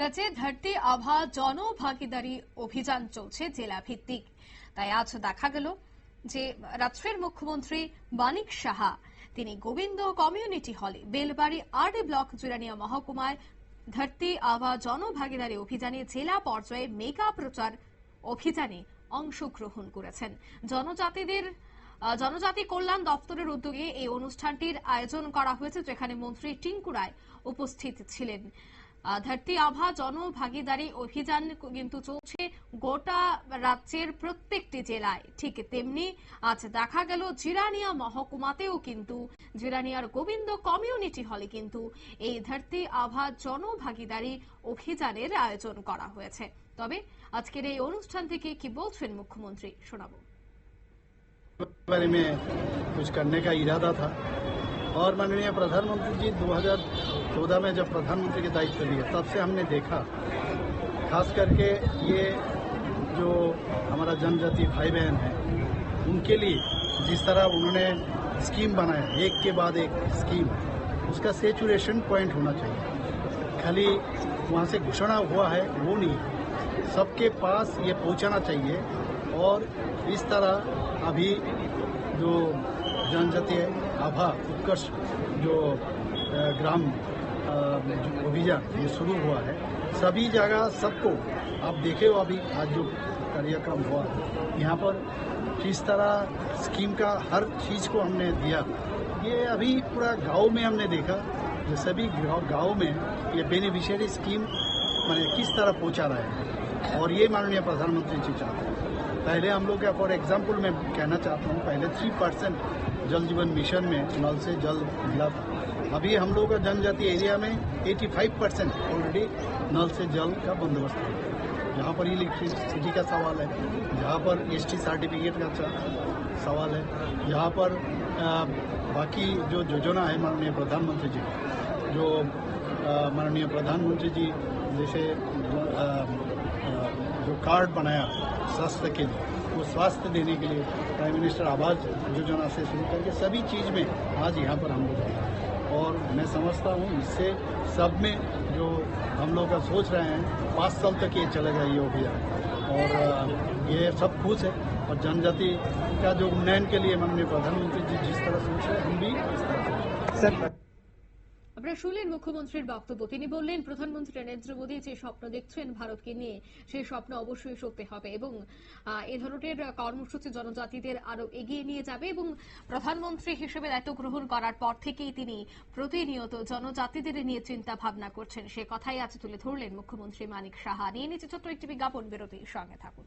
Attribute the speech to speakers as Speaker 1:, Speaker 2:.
Speaker 1: রাজ্যে ধরতি আভা জনভাগিদারি অভিযান চলছে জেলা ভিত্তিক তাই আজ দেখা গেল যে রাজ্যের মুখ্যমন্ত্রী মানিক সাহা, তিনি গোবিন্দ কমিউনিটি হলে বেলবাড়ি আরডি ব্লক জুরানিয়া মহকুমায় ধরতি আভা জনভাগিদারি অভিযানে জেলা পর্যায়ে মেগা প্রচার অভিযানে অংশগ্রহণ করেছেন। জনজাতিদের জনজাতি কল্যাণ দপ্তরের উদ্যোগে এই অনুষ্ঠানটির আয়োজন করা হয়েছে, যেখানে মন্ত্রী টিঙ্কু রায় উপস্থিত ছিলেন। ধরতি আভা জনভাগিদারি অভিযান কিন্তু চলছে গোটা রাজ্যের প্রত্যেকটি জেলায় ঠিক তেমনি আজ দেখা গেল জিরানিয়া মহকুমাতেও কিন্তু জিরানিয়ার গোবিন্দ কমিউনিটি হলে কিন্তু এই ধরতি আভা জনভাগিদারি অভিযানের আয়োজন করা হয়েছে তবে আজকের এই অনুষ্ঠান থেকে কি বলছেন মুখ্যমন্ত্রী শোনাবো
Speaker 2: बारे में कुछ करने का इरादा था और माननीय प्रधानमंत्री जी 2014 में जब प्रधानमंत्री के दायित्व लिए, तब से हमने देखा, खास करके ये जो हमारा जनजाति भाई बहन है, उनके लिए जिस तरह उन्होंने स्कीम बनाया, एक के बाद एक स्कीम, उसका सेचुरेशन पॉइंट होना चाहिए। खाली वहाँ से घोषणा हुआ है, वो नहीं। सबके पास ये पहुँचाना चाहिए और इस तरह अभी जो जनजातीय आभा उत्कर्ष जो ग्राम जो अभियान ये शुरू हुआ है, सभी जगह सबको आप देखे हो अभी आज जो कार्यक्रम हुआ यहाँ पर किस तरह स्कीम का हर चीज़ को हमने दिया। ये अभी पूरा गाँव में हमने देखा, जो सभी गाँव में ये बेनिफिशियरी स्कीम मैंने किस तरह पहुँचा रहे हैं। और ये माननीय प्रधानमंत्री जी चाहते हैं। पहले हम लोग फॉर एग्ज़ाम्पल मैं कहना चाहता हूँ, पहले थ्री परसेंट जल जीवन मिशन में नल से जल उपलब्ध अभी हम लोगों का जनजाति एरिया में 85 परसेंट ऑलरेडी नल से जल का बंदोबस्त है। जहाँ पर इलेक्ट्रिसिटी का सवाल है। जहाँ पर एसटी सर्टिफिकेट का सवाल है। जहाँ पर बाकी जो योजना है माननीय प्रधानमंत्री जी, जो माननीय प्रधानमंत्री जी जैसे जो कार्ड बनाया स्वास्थ्य के लिए, वो स्वास्थ्य देने के लिए प्राइम मिनिस्टर आवास योजना से शुरू करके सभी चीज़ में आज यहाँ पर हम लोग हैं। और मैं समझता हूँ इससे सब में जो हम लोग का सोच रहे हैं, पाँच साल तक ये चलेगा ये अभियान। और ये सब खुश है। और जनजाति का जो उन्नयन के लिए माननीय प्रधानमंत्री जी जिस तरह सोच रहे हैं, हम भी इस तरह सोच रहे हैं।
Speaker 1: আপনারা শুনলেন মুখ্যমন্ত্রীর বক্তব্য। তিনি বললেন, প্রধানমন্ত্রী নরেন্দ্র মোদী যে স্বপ্ন দেখছেন ভারতকে নিয়ে সেই স্বপ্ন অবশ্যই সত্যি হবে এবং এ ধরনের কর্মসূচি জনজাতিদের আরও এগিয়ে নিয়ে যাবে এবং প্রধানমন্ত্রী হিসেবে দায়িত্ব গ্রহণ করার পর থেকেই তিনি প্রতিনিয়ত জনজাতিদের নিয়ে চিন্তা ভাবনা করছেন। সে কথাই আজ তুলে ধরলেন মুখ্যমন্ত্রী মানিক সাহা। নিয়ে নিচে ছোট্ট একটি বিজ্ঞাপন বিরতির সঙ্গে থাকুন।